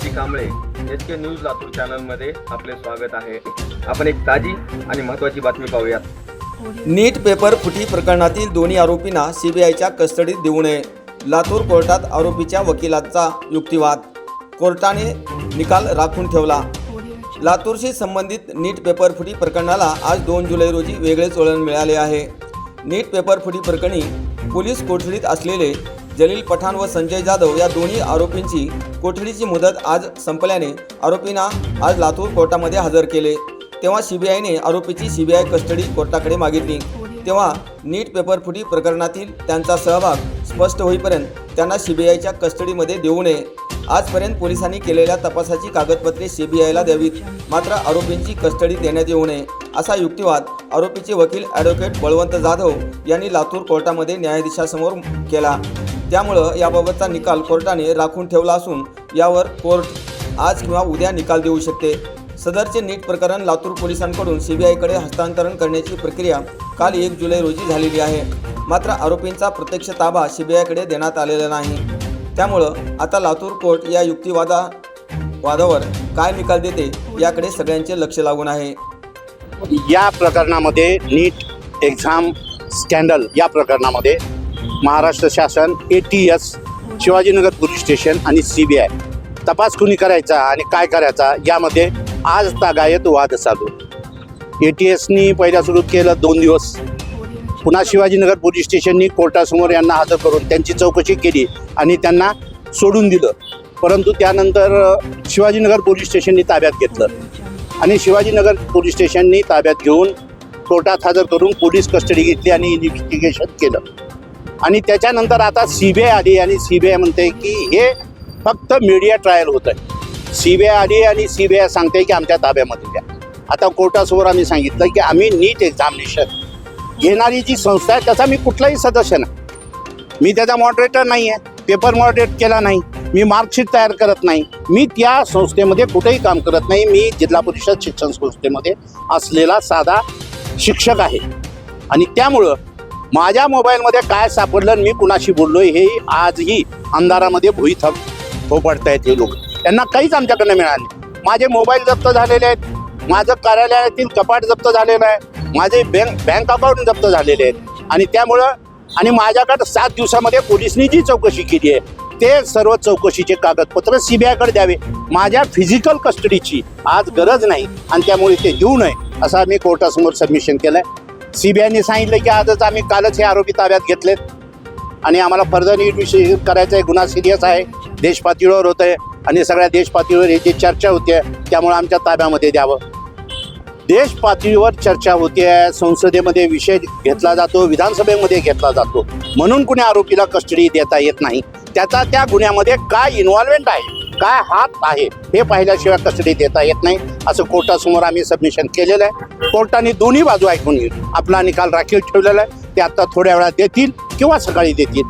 के news Latur चॅनलमध्ये आपले स्वागत आहे. आपण एक ताजी आणि महत्त्वाची बातमी पाहूयात. नीट पेपर फुटी प्रकरणातील दोन्ही आरोपींना सीबीआयच्या कस्टडीत देऊ नये. लातूर कोर्टात आरोपीच्या वकिलाचा युक्तिवाद. कोर्टाने निकाल राखून ठेवला. लातूरशी संबंधित नीट पेपर फुटी प्रकरणाला आज दोन जुलै रोजी वेगळेच वळण मिळाले आहे. नीट पेपर फुटी प्रकरणी पोलीस कोठडीत असलेले जलील पठाण व संजय जाधव या दोन्ही आरोपींची कोठडीची मुदत आज संपल्याने आरोपींना आज लातूर कोर्टामध्ये हजर केले. तेव्हा सीबीआयने आरोपीची सीबीआय कस्टडी कोर्टाकडे मागितली. तेव्हा नीट पेपर फुटी प्रकरणातील त्यांचा सहभाग स्पष्ट होईपर्यंत त्यांना सीबीआयच्या कस्टडीमध्ये देऊ नये. आजपर्यंत पोलिसांनी केलेल्या तपासाची कागदपत्रे सीबीआयला द्यावीत. मात्र आरोपींची कस्टडी देण्यात येऊ नये असा युक्तिवाद आरोपीचे वकील ॲडव्होकेट बळवंत जाधव यांनी लातूर कोर्टामध्ये न्यायाधीशासमोर केला. त्यामुळं याबाबतचा निकाल कोर्टाने राखून ठेवला असून यावर कोर्ट आज किंवा उद्या निकाल देऊ शकते. सदरचे नीट प्रकरण लातूर पोलिसांकडून सीबीआयकडे हस्तांतरण करण्याची प्रक्रिया काल एक जुलै रोजी झालेली आहे. मात्र आरोपींचा प्रत्यक्ष ताबा सीबीआयकडे देण्यात आलेला नाही. त्यामुळं आता लातूर कोर्ट या युक्तिवादा वादावर काय निकाल देते याकडे सगळ्यांचे लक्ष लागून आहे. या प्रकरणामध्ये नीट एक्झाम स्कॅन्डल या प्रकरणामध्ये महाराष्ट्र शासन A T S Shivajinagar police station आणि सी बी आय तपास कुणी करायचा आणि काय करायचा यामध्ये आज तागायत वाद चालू ए टी एसनी पहिल्या सुरू केलं दोन दिवस. पुन्हा शिवाजीनगर पोलीस स्टेशननी कोर्टासमोर यांना हजर करून त्यांची चौकशी केली आणि त्यांना सोडून दिलं. परंतु त्यानंतर शिवाजीनगर पोलीस स्टेशननी ताब्यात घेतलं. आणि शिवाजीनगर पोलीस स्टेशननी ताब्यात घेऊन कोर्टात हजर करून पोलीस कस्टडी घेतली आणि इन्व्हेस्टिगेशन केलं. आणि त्याच्यानंतर आता सी बी आय आली आणि सी बी आय म्हणते की हे फक्त मीडिया ट्रायल होत आहे सी बी आय आली आणि सी बी आय सांगते की आमच्या ताब्यामध्ये द्या. आता कोर्टासमोर आम्ही सांगितलं की आम्ही नीट एक्झामिनेशन घेणारी जी संस्था आहे त्याचा मी कुठलाही सदस्य नाही. मी त्याचा मॉडरेटर नाही आहे पेपर मॉडरेट केला नाही मी मार्कशीट तयार करत नाही मी त्या संस्थेमध्ये कुठेही काम करत नाही मी जिल्हा परिषद शिक्षण संस्थेमध्ये असलेला साधा शिक्षक आहे. आणि त्यामुळं माझ्या मोबाईलमध्ये काय सापडलं मी कुणाशी बोललोय हे आजही अंधारामध्ये भुई थप हो थोपडतायत हे लोक. त्यांना काहीच आमच्याकडनं मिळाले माझे मोबाईल जप्त झालेले आहेत. माझं कार्यालयातील कपाट जप्त झालेलं आहे. माझे बँक बँक अकाउंट जप्त झालेले आहेत. आणि त्यामुळं आणि माझ्याकडं सात दिवसामध्ये पोलिसनी जी चौकशी केली आहे ते सर्व चौकशीचे कागदपत्र सीबीआयकडे द्यावे. माझ्या फिजिकल कस्टडीची आज गरज नाही आणि त्यामुळे ते देऊ नये असं आम्ही कोर्टासमोर सबमिशन केलं आहे सीबीआयने सांगितलं की आजच आम्ही कालच हे आरोपी ताब्यात घेतलेत. आणि आम्हाला फर्दर इन्व्हेस्टिगेशन करायचं आहे गुन्हा सिरियस आहे देशपातळीवर होतं आहे आणि सगळ्या देशपातळीवर याची चर्चा होते त्यामुळे आमच्या ताब्यामध्ये द्यावं. देश पातळीवर चर्चा होते संसदेमध्ये विषय घेतला जातो विधानसभेमध्ये घेतला जातो. म्हणून कुणी आरोपीला कस्टडी देता येत नाही. त्याचा त्या गुन्ह्यामध्ये काय इन्व्हॉल्वमेंट आहे? काय हात आहे हे पाहिल्याशिवाय कस्टडी देता येत नाही. असं कोर्टासमोर आम्ही सबमिशन केलेलं आहे. कोर्टाने दोन्ही बाजू ऐकून घेऊन आपला निकाल राखीव ठेवलेला आहे. ते आता थोड्या वेळात देतील किंवा सकाळी देतील.